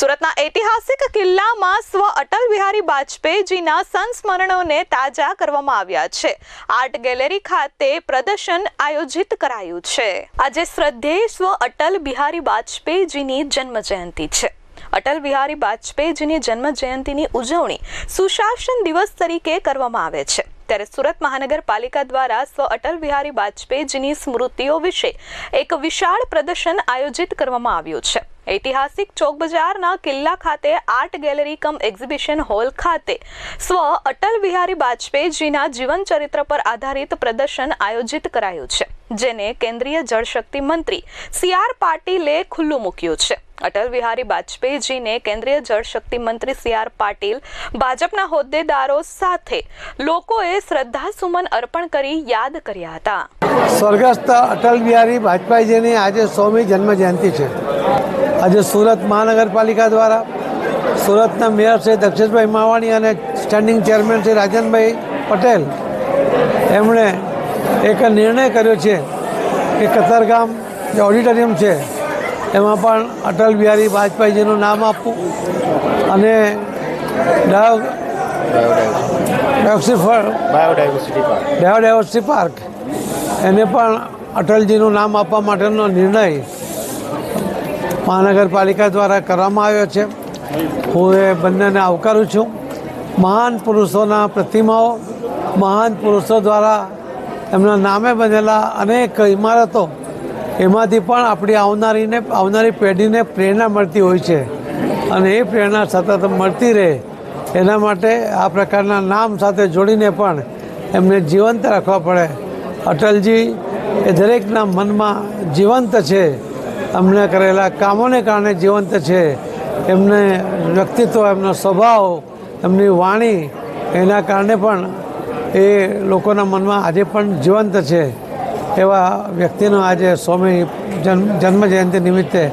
સુરતના ઐતિહાસિક કિલ્લામાં સ્વ અટલ બિહારી વાજપેયીજીના સંસ્મરણોને તાજા કરવામાં આવ્યા છે. આર્ટ ગેલેરી ખાતે પ્રદર્શન આયોજિત કરાયું છે. આજે શ્રદ્ધેય સ્વ અટલ બિહારી વાજપેયીજીની જન્મ જયંતિ છે. અટલ બિહારી વાજપેયીજીની જન્મ જયંતિની ઉજવણી સુશાસન દિવસ તરીકે કરવામાં આવે છે. ત્યારે સુરત મહાનગરપાલિકા દ્વારા સ્વ અટલ બિહારી વાજપેયીજીની સ્મૃતિઓ વિશે એક વિશાળ પ્રદર્શન આયોજિત કરવામાં આવ્યું છે. ઐતિહાસિક ચોક બજારના કિલ્લા ખાતે art gallery cum exhibition hall ખાતે સ્વ અટલ બિહારી વાજપેયીજીના જીવન ચરિત્ર પર આધારિત પ્રદર્શન આયોજિત કરાયું છે, જેને કેન્દ્રીય જળશક્તિ મંત્રી સી આર પાટીલે ખુલ્લું મૂક્યું છે. અટલ બિહારી વાજપેયીજીને કેન્દ્રીય જળશક્તિ મંત્રી સી આર પાટીલ ભાજપના હોદ્દેદારો સાથે લોકોએ શ્રદ્ધાસુમન અર્પણ કરી યાદ કર્યા હતા. સ્વર્ગસ્થ અટલ બિહારી વાજપેયીજીની આજે સોમી જન્મ જયંતિ છે. આજે સુરત મહાનગરપાલિકા દ્વારા સુરતના મેયર શ્રી દક્ષેશભાઈ માવાણી અને સ્ટેન્ડિંગ ચેરમેન શ્રી રાજનભાઈ પટેલ એમણે એક નિર્ણય કર્યો છે કે કતારગામ જે ઓડિટોરિયમ છે એમાં પણ અટલ બિહારી વાજપેયીજીનું નામ આપવું અને બાયોડાયવર્સિટી પાર્ક એને પણ અટલજીનું નામ આપવા માટેનો નિર્ણય મહાનગરપાલિકા દ્વારા કરવામાં આવ્યો છે. હું એ બંનેને આવકારું છું. મહાન પુરુષોના પ્રતિમાઓ મહાન પુરુષો દ્વારા એમના નામે બનેલા અનેક ઇમારતો એમાંથી પણ આપણી આવનારીને, આવનારી પેઢીને પ્રેરણા મળતી હોય છે. અને એ પ્રેરણા સતત મળતી રહે. એના માટે આ પ્રકારના નામ સાથે જોડીને પણ એમને જીવંત રાખવા પડે. અટલજી, એ દરેકના મનમાં જીવંત છે. અમને કરેલા કામોને કારણે જીવંત છે. એમને વ્યક્તિત્વ, એમનો સ્વભાવ, એમની વાણી, એના કારણે પણ એ લોકોના મનમાં આજે પણ જીવંત છે. એવા વ્યક્તિનો આજે સ્વામી જન્મ જન્મજયંતિ નિમિત્તે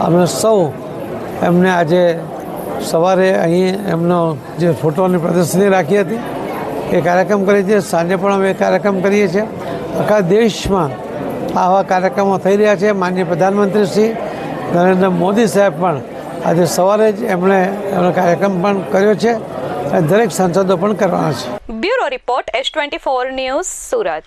અમે સૌ એમને આજે સવારે અહીં એમનો જે ફોટોની પ્રદર્શની રાખી હતી. એ કાર્યક્રમ કરીએ છીએ. સાંજે પણ અમે કાર્યક્રમ કરીએ છીએ. આખા દેશમાં આવા કાર્યક્રમો થઈ રહ્યા છે. માનનીય પ્રધાનમંત્રી શ્રી નરેન્દ્ર મોદી સાહેબ પણ આજે સવારે જ એમણે એમનો કાર્યક્રમ પણ કર્યો છે અને દરેક સાંસદો પણ કરવાના છે. Bureau report S twenty four news Surat.